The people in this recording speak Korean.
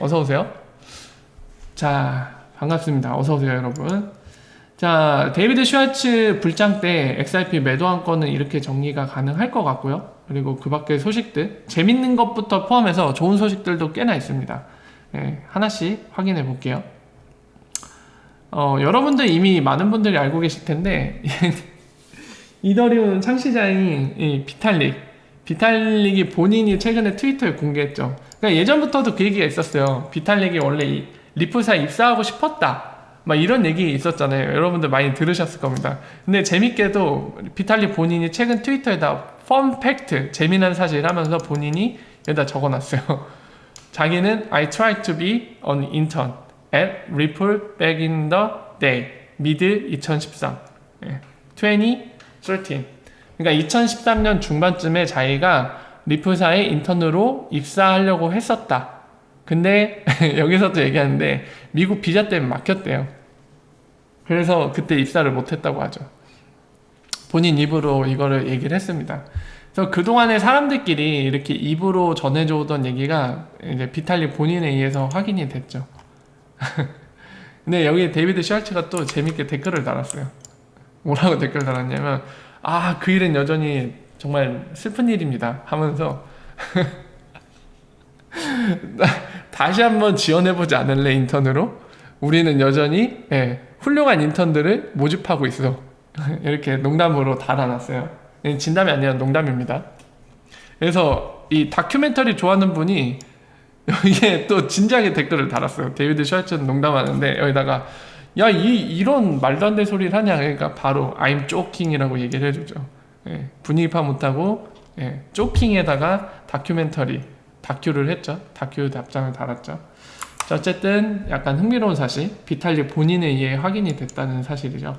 어서 오세요. 자, 반갑습니다. 어서 오세요, 여러분. 자, 데이비드 슈와츠 불장 때 XRP 매도 한 건은 이렇게 정리가 가능할 것 같고요. 그리고 그 밖의 소식들, 재밌는 것부터 포함해서 좋은 소식들도 꽤나 있습니다. 예, 하나씩 확인해 볼게요. 어, 여러분들 이미 많은 분들이 알고 계실 텐데, 이더리움 창시자인 이 비탈릭 비탈릭이 본인이 최근에 트위터에 공개했죠. 그러니까 예전부터도 그 얘기가 있었어요. 비탈릭이 원래 리플사에 입사하고 싶었다. 막 이런 얘기 있었잖아요. 여러분들 많이 들으셨을 겁니다. 근데 재밌게도 비탈릭 본인이 최근 트위터에다 펌 팩트, 재미난 사실 하면서 본인이 여기다 적어놨어요. 자기는 I tried to be an intern at Ripple back in the day mid 2013 20 그러니까 2013년 중반쯤에 자기가 리플사의 인턴으로 입사하려고 했었다. 근데 여기서도 얘기하는데 미국 비자 때문에 막혔대요. 그래서 그때 입사를 못했다고 하죠. 본인 입으로 이거를 얘기를 했습니다. 그래서 그동안에 사람들끼리 이렇게 입으로 전해줘오던 얘기가 이제 비탈리 본인에 의해서 확인이 됐죠. 근데 여기에 데이비드 셜츠가 또 재밌게 댓글을 달았어요. 뭐라고 댓글 달았냐면 아 그 일은 여전히 정말 슬픈 일입니다 하면서 다시 한번 지원해보지 않을래 인턴으로? 우리는 여전히 예, 훌륭한 인턴들을 모집하고 있어. 이렇게 농담으로 달아놨어요. 예, 진담이 아니라 농담입니다. 그래서 이 다큐멘터리 좋아하는 분이 여기에 또 진지하게 댓글을 달았어요. 데이비드 슈알츠는 농담하는데 여기다가 야 이 이런 말도 안 되는 소리를 하냐 그러니까 바로 I'm joking,이라고 얘기를 해주죠 예, 분위기 파 못하고 예, 쪼킹에다가 다큐멘터리 다큐를 했죠. 다큐 답장을 달았죠. 자, 어쨌든 약간 흥미로운 사실, 비탈리 본인에 의해 확인이 됐다는 사실이죠.